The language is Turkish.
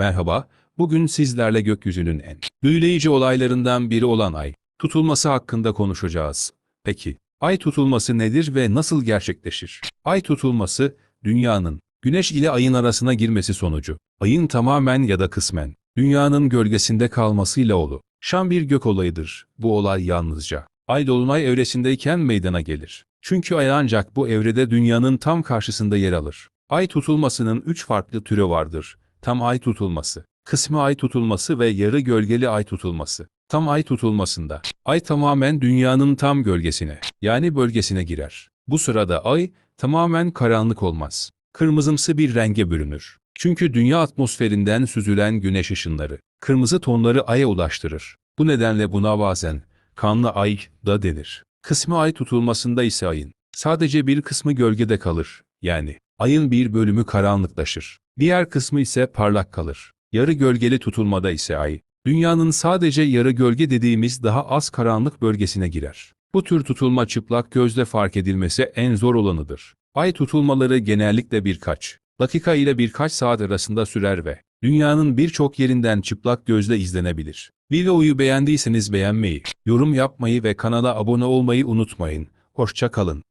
Merhaba, bugün sizlerle gökyüzünün en büyüleyici olaylarından biri olan ay tutulması hakkında konuşacağız. Peki, ay tutulması nedir ve nasıl gerçekleşir? Ay tutulması, dünyanın güneş ile ayın arasına girmesi sonucu, ayın tamamen ya da kısmen dünyanın gölgesinde kalmasıyla olur. Şan bir gök olayıdır. Bu olay yalnızca ay dolunay evresindeyken meydana gelir. Çünkü ay ancak bu evrede dünyanın tam karşısında yer alır. Ay tutulmasının üç farklı türü vardır. Tam ay tutulması, kısmı ay tutulması ve yarı gölgeli ay tutulması. Tam ay tutulmasında, ay tamamen dünyanın tam gölgesine, yani bölgesine girer. Bu sırada ay, tamamen karanlık olmaz. Kırmızımsı bir renge bürünür. Çünkü dünya atmosferinden süzülen güneş ışınları, kırmızı tonları aya ulaştırır. Bu nedenle buna bazen, kanlı ay da denir. Kısmı ay tutulmasında ise ayın, sadece bir kısmı gölgede kalır. Yani, ayın bir bölümü karanlıklaşır. Diğer kısmı ise parlak kalır. Yarı gölgeli tutulmada ise ay, dünyanın sadece yarı gölge dediğimiz daha az karanlık bölgesine girer. Bu tür tutulma çıplak gözle fark edilmesi en zor olanıdır. Ay tutulmaları genellikle birkaç dakika ile birkaç saat arasında sürer ve dünyanın birçok yerinden çıplak gözle izlenebilir. Videoyu beğendiyseniz beğenmeyi, yorum yapmayı ve kanala abone olmayı unutmayın. Hoşça kalın.